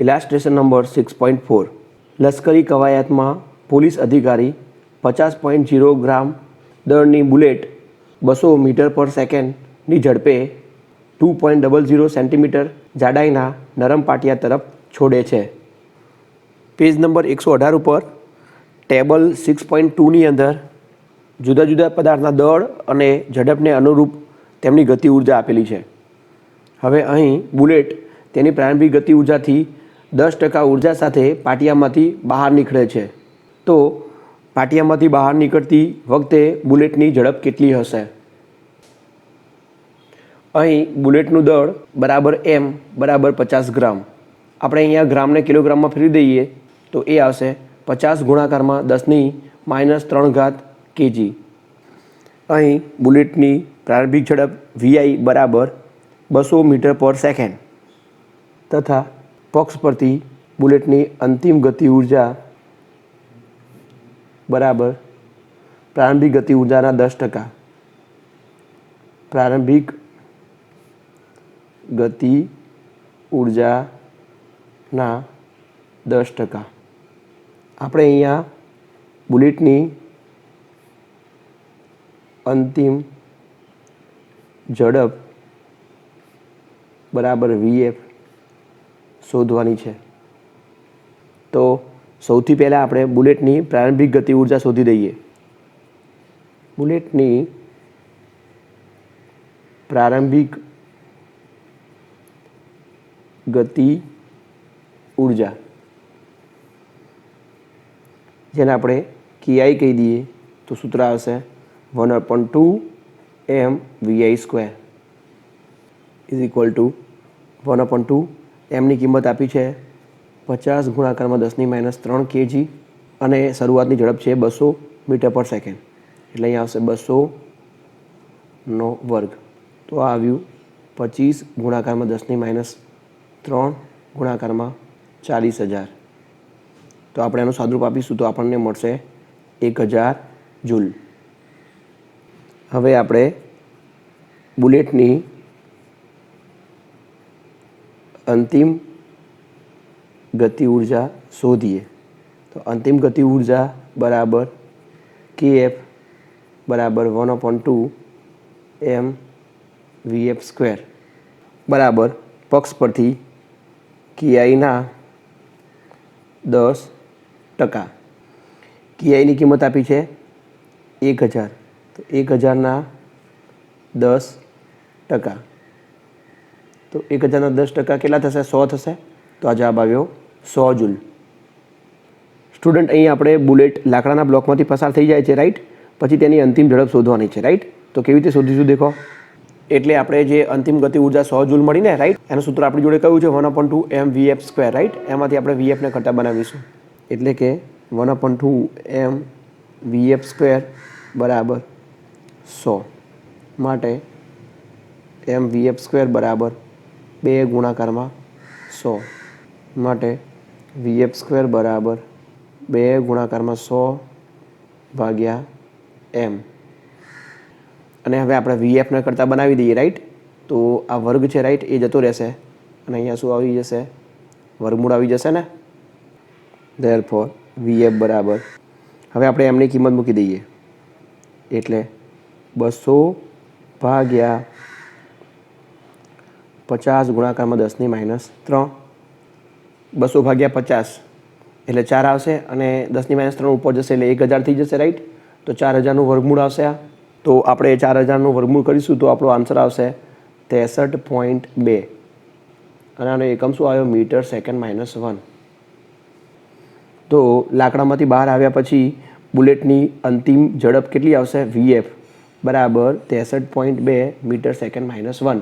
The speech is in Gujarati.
Illustration number six point four લશ્કરી કવાયતમાં પોલીસ અધિકારી પચાસ પોઈન્ટ જીરો ગ્રામ દળની બુલેટ બસો મીટર પર સેકન્ડની ઝડપે two point double zero centimetre જાડાઈના નરમ પાટિયા તરફ છોડે છે. પેજ નંબર એકસો અઢાર ઉપર ટેબલ સિક્સ પોઈન્ટ ટુની અંદર જુદા જુદા પદાર્થના દળ અને ઝડપને અનુરૂપ તેમની ગતિ ઊર્જા આપેલી છે. હવે અહીં બુલેટ તેની પ્રારંભિક ગતિ ઉર્જાથી દસ ટકા ઊર્જા સાથે પાટિયામાંથી બહાર નીકળે છે. તો પાટિયામાંથી બહાર નીકળતી વખતે બુલેટની ઝડપ કેટલી હશે? અહીં બુલેટનું દળ બરાબર એમ બરાબર પચાસ ગ્રામ. આપણે અહીંયા ગ્રામને કિલોગ્રામમાં ફેરવી દઈએ તો એ આવશે પચાસ ગુણાકારમાં દસની માઇનસ ત્રણ ઘાત કેજી. અહીં બુલેટની પ્રારંભિક ઝડપ વીઆઈ બરાબર બસો મીટર પર સેકન્ડ તથા પક્ષ પરથી બુલેટની અંતિમ ગતિ ઊર્જા બરાબર પ્રારંભિક ગતિ ઉર્જાના દસ ટકા. પ્રારંભિક ગતિ ઉર્જાના દસ ટકા. આપણે અહીંયા બુલેટની અંતિમ ઝડપ બરાબર વીએફ શોધવાની છે. તો સૌથી પહેલાં આપણે બુલેટની પ્રારંભિક ગતિ ઊર્જા શોધી દઈએ. બુલેટની પ્રારંભિક ગતિ ઊર્જા, જેને આપણે કીઆઈ કહી દઈએ, તો સૂત્ર આવશે one upon two M VI square is equal to one upon two. એમની કિંમત આપી છે પચાસ ગુણાકારમાં દસની માઇનસ ત્રણ કેજી અને શરૂઆતની ઝડપ છે બસો મીટર પર સેકન્ડ. એટલે અહીંયા આવશે બસોનો વર્ગ. તો આ આવ્યું પચીસ ગુણાકારમાં દસની માઇનસ ત્રણ ગુણાકારમાં ચાલીસ હજાર. તો આપણે એનું સાદરૂપ આપીશું તો આપણને મળશે એક હજાર જૂલ. હવે આપણે બુલેટની અંતિમ ગતિ ઊર્જા શોધીએ. તો અંતિમ ગતિ ઊર્જા બરાબર કે એફ બરાબર one upon two M VF square બરાબર પક્ષ પરથી કિઆઈના દસ ટકા. કિઆઈની કિંમત આપી છે એક હજાર. તો એક હજારના દસ ટકા. તો એક હજારના દસ ટકા કેટલા થશે? સો થશે? તો આ જવાબ આવ્યો, સો જૂલ. સ્ટુડન્ટ અહીં આપણે બુલેટ લાકડાના બ્લોકમાંથી પસાર થઈ જાય છે રાઈટ પછી તેની અંતિમ ઝડપ શોધવાની છે રાઈટ તો કેવી રીતે શોધીશું દેખો? એટલે આપણે જે અંતિમ ગતિ ઊર્જા સો જૂલ મળીને રાઈટ એનું સૂત્ર આપણી જોડે કયું છે? One upon two M VF square right એમાંથી આપણે વીએફને ઘટા બનાવીશું. એટલે કે one upon two M VF square બરાબર સો. માટે એમ વીએફ સ્ક્વેર બરાબર બે ગુણાકારમાં સો. માટે વીએફ સ્ક્વેર બરાબર બે ગુણાકારમાં સો ભાગ્યા એમ. અને હવે આપણે વીએફને કરતાં બનાવી દઈએ રાઈટ તો આ વર્ગ છે રાઈટ એ જતો રહેશે. અને અહીંયા શું આવી જશે? વર્ગમૂળ આવી જશે ને? ધેર ફોર વીએફ બરાબર. હવે આપણે એમની કિંમત મૂકી દઈએ. એટલે બસો ભાગ્યા પચાસ ગુણાકારમાં દસની માઇનસ ત્રણ. બસો ભાગ્યા પચાસ એટલે ચાર આવશે અને દસની માઇનસ ત્રણ ઉપર જશે એટલે એક હજાર થઈ જશે રાઈટ તો ચાર હજારનું વર્ગમૂળ આવશે આ. તો આપણે ચાર હજારનું વર્ગમૂળ કરીશું તો આપણો આન્સર આવશે ત્રેસઠ પોઈન્ટ બે. અને આનો એકમ શું આવ્યો? Metre second minus one. તો લાકડામાંથી બહાર આવ્યા પછી બુલેટની અંતિમ ઝડપ કેટલી આવશે? વીએફ. બરાબર ત્રેસઠ પોઈન્ટ બે મીટર સેકન્ડ માઇનસ વન.